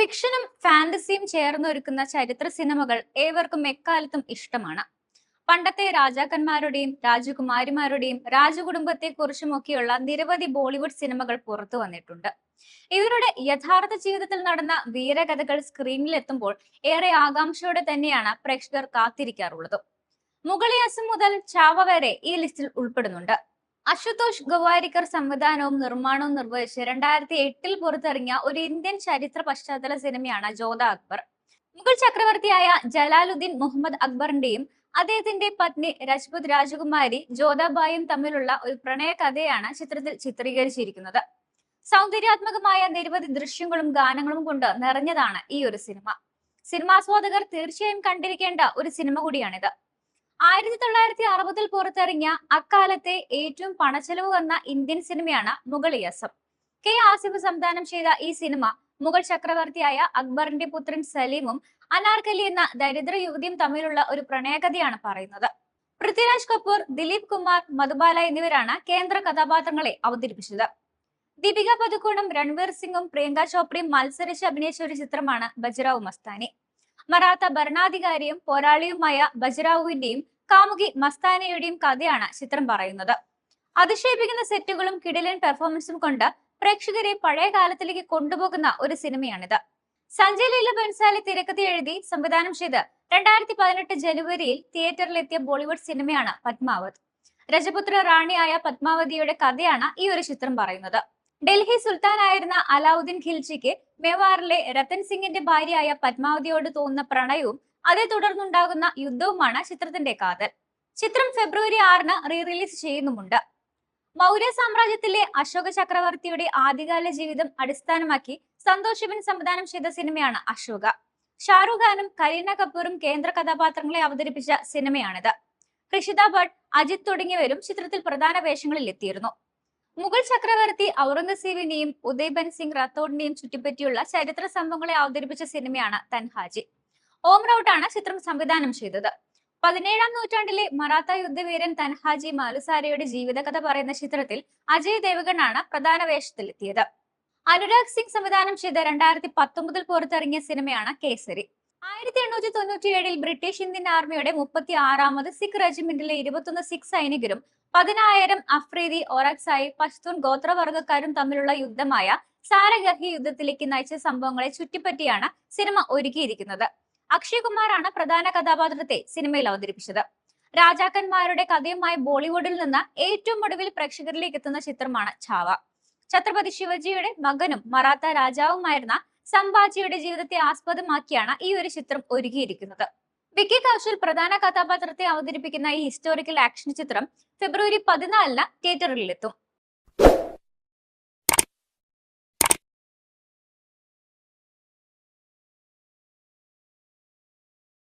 ഫിക്ഷനും ഫാന്റസിയും ചേർന്നൊരുക്കുന്ന ചരിത്ര സിനിമകൾ ഏവർക്കും എക്കാലത്തും ഇഷ്ടമാണ്. പണ്ടത്തെ രാജാക്കന്മാരുടെയും രാജകുമാരിമാരുടെയും രാജകുടുംബത്തെക്കുറിച്ചുമൊക്കെയുള്ള നിരവധി ബോളിവുഡ് സിനിമകൾ പുറത്തു വന്നിട്ടുണ്ട്. ഇവരുടെ യഥാർത്ഥ ജീവിതത്തിൽ നടന്ന വീരകഥകൾ സ്ക്രീനിലെത്തുമ്പോൾ ഏറെ ആകാംക്ഷയോടെ തന്നെയാണ് പ്രേക്ഷകർ കാത്തിരിക്കാറുള്ളത്. മുഗളിയാസം മുതൽ ചാവ വരെ ഈ ലിസ്റ്റിൽ ഉൾപ്പെടുന്നുണ്ട്. അശുതോഷ് ഗവാരിക്കർ സംവിധാനവും നിർമ്മാണവും നിർവഹിച്ച് രണ്ടായിരത്തി എട്ടിൽ പുറത്തിറങ്ങിയ ഒരു ഇന്ത്യൻ ചരിത്ര പശ്ചാത്തല സിനിമയാണ് ജോധ അക്ബർ. മുഗൾ ചക്രവർത്തിയായ ജലാലുദ്ദീൻ മുഹമ്മദ് അക്ബറിന്റെയും അദ്ദേഹത്തിന്റെ പത്നി രജ്പുത് രാജകുമാരി ജോധാബായും തമ്മിലുള്ള ഒരു പ്രണയ കഥയാണ് ചിത്രത്തിൽ ചിത്രീകരിച്ചിരിക്കുന്നത്. സൗന്ദര്യാത്മകമായ നിരവധി ദൃശ്യങ്ങളും ഗാനങ്ങളും കൊണ്ട് നിറഞ്ഞതാണ് ഈ ഒരു സിനിമ. സിനിമാസ്വാദകർ തീർച്ചയായും കണ്ടിരിക്കേണ്ട ഒരു സിനിമ കൂടിയാണിത്. ആയിരത്തി തൊള്ളായിരത്തി അറുപതിൽ പുറത്തിറങ്ങിയ അക്കാലത്തെ ഏറ്റവും പണച്ചെലവ് വന്ന ഇന്ത്യൻ സിനിമയാണ് മുഗളിയസം കെ ആസിഫ് സംവിധാനം ചെയ്ത ഈ സിനിമ മുഗൾ ചക്രവർത്തിയായ അക്ബറിന്റെ പുത്രൻ സലീമും അനാർക്കലി എന്ന ദരിദ്ര യുവതിയും തമ്മിലുള്ള ഒരു പ്രണയകഥയാണ് പറയുന്നത്. പൃഥ്വിരാജ് കപൂർ ദിലീപ് കുമാർ മധുബാല എന്നിവരാണ് കേന്ദ്ര കഥാപാത്രങ്ങളെ അവതരിപ്പിച്ചത്. ദീപിക പതുക്കോണും രൺവീർ സിംഗും പ്രിയങ്ക ചോപ്രയും മത്സരിച്ച് അഭിനയിച്ച ഒരു ചിത്രമാണ് ബജ്റാവു മസ്താനി. മറാത്ത ഭരണാധികാരിയും പോരാളിയുമായ ബജ്റാവുവിന്റെയും കാമുകി മസ്താനയുടെയും കഥയാണ് ചിത്രം പറയുന്നത്. അതിശയിപ്പിക്കുന്ന സെറ്റുകളും കിടിലൻ പെർഫോമൻസും കൊണ്ട് പ്രേക്ഷകരെ പഴയ കാലത്തിലേക്ക് കൊണ്ടുപോകുന്ന ഒരു സിനിമയാണിത്. സഞ്ജയ് ലീല ബൻസാലി തിരക്കഥ എഴുതി സംവിധാനം ചെയ്ത് രണ്ടായിരത്തി പതിനെട്ട് ജനുവരിയിൽ തിയേറ്ററിലെത്തിയ ബോളിവുഡ് സിനിമയാണ് പത്മാവത്. രജപുത്ര റാണിയായ പത്മാവതിയുടെ കഥയാണ് ഈ ഒരു ചിത്രം പറയുന്നത്. ഡൽഹി സുൽത്താനായിരുന്ന അലാവുദ്ദീൻ ഖിൽജിക്ക് മേവാറിലെ രത്തൻ സിംഗിന്റെ ഭാര്യയായ പത്മാവതിയോട് തോന്നുന്ന പ്രണയവും അതേ തുടർന്നുണ്ടാകുന്ന യുദ്ധവുമാണ് ചിത്രത്തിന്റെ കാതൽ. ചിത്രം ഫെബ്രുവരി ആറിന് റീ റിലീസ് ചെയ്യുന്നുമുണ്ട്. മൗര്യ സാമ്രാജ്യത്തിലെ അശോക ചക്രവർത്തിയുടെ ആദ്യകാല ജീവിതം അടിസ്ഥാനമാക്കി സന്തോഷ് ശിവൻ സംവിധാനം ചെയ്ത സിനിമയാണ് അശോക. ഷാറുഖ് ഖാനും കരീന കപൂറും കേന്ദ്ര കഥാപാത്രങ്ങളെ അവതരിപ്പിച്ച സിനിമയാണിത്. ഋഷിത ഭട്ട് അജിത് തുടങ്ങിയവരും ചിത്രത്തിൽ പ്രധാന വേഷങ്ങളിൽ എത്തിയിരുന്നു. മുഗൾ ചക്രവർത്തി ഔറംഗസീബിനെയും ഉദയ്ബൻ സിംഗ് റാത്തോഡിനെയും ചുറ്റിപ്പറ്റിയുള്ള ചരിത്ര സംഭവങ്ങളെ അവതരിപ്പിച്ച സിനിമയാണ് തൻഹാജി. ഓം റൌട്ടാണ് ചിത്രം സംവിധാനം ചെയ്തത്. പതിനേഴാം നൂറ്റാണ്ടിലെ മറാത്ത യുദ്ധവീരൻ തൻഹാജി മാലുസാരയുടെ ജീവിതകഥ പറയുന്ന ചിത്രത്തിൽ അജയ് ദേവഗണാണ് പ്രധാന വേഷത്തിലെത്തിയത്. അനുരാഗ് സിംഗ് സംവിധാനം ചെയ്ത രണ്ടായിരത്തി പത്തൊമ്പതിൽ പുറത്തിറങ്ങിയ സിനിമയാണ് കേസരി. ആയിരത്തി എണ്ണൂറ്റി തൊണ്ണൂറ്റി ഏഴിൽ ബ്രിട്ടീഷ് ഇന്ത്യൻ ആർമിയുടെ മുപ്പത്തി ആറാമത് സിഖ് റെജിമെന്റിലെ ഇരുപത്തൊന്ന് സിഖ് സൈനികരും പതിനായിരം അഫ്രീദി ഒറക്സായി പഷ്തൂൺ ഗോത്രവർഗക്കാരും തമ്മിലുള്ള യുദ്ധമായ സാരഗഹി യുദ്ധത്തിലേക്ക് നയിച്ച സംഭവങ്ങളെ ചുറ്റിപ്പറ്റിയാണ് സിനിമ ഒരുക്കിയിരിക്കുന്നത്. അക്ഷയ് കുമാറാണ് പ്രധാന കഥാപാത്രത്തെ സിനിമയിൽ അവതരിപ്പിച്ചത്. രാജാക്കന്മാരുടെ കഥയുമായി ബോളിവുഡിൽ നിന്ന് ഏറ്റവും ഒടുവിൽ പ്രേക്ഷകരിലേക്ക് എത്തുന്ന ചിത്രമാണ് ഛാവ. ഛത്രപതി ശിവജിയുടെ മകനും മറാത്ത രാജാവുമായിരുന്ന സംഭാജിയുടെ ജീവിതത്തെ ആസ്പദമാക്കിയാണ് ഈ ഒരു ചിത്രം ഒരുക്കിയിരിക്കുന്നത്. വിക്കി കൗശൽ പ്രധാന കഥാപാത്രത്തെ അവതരിപ്പിക്കുന്ന ഈ ഹിസ്റ്റോറിക്കൽ ആക്ഷൻ ചിത്രം ഫെബ്രുവരി പതിനാലിന് തിയേറ്ററിലെത്തും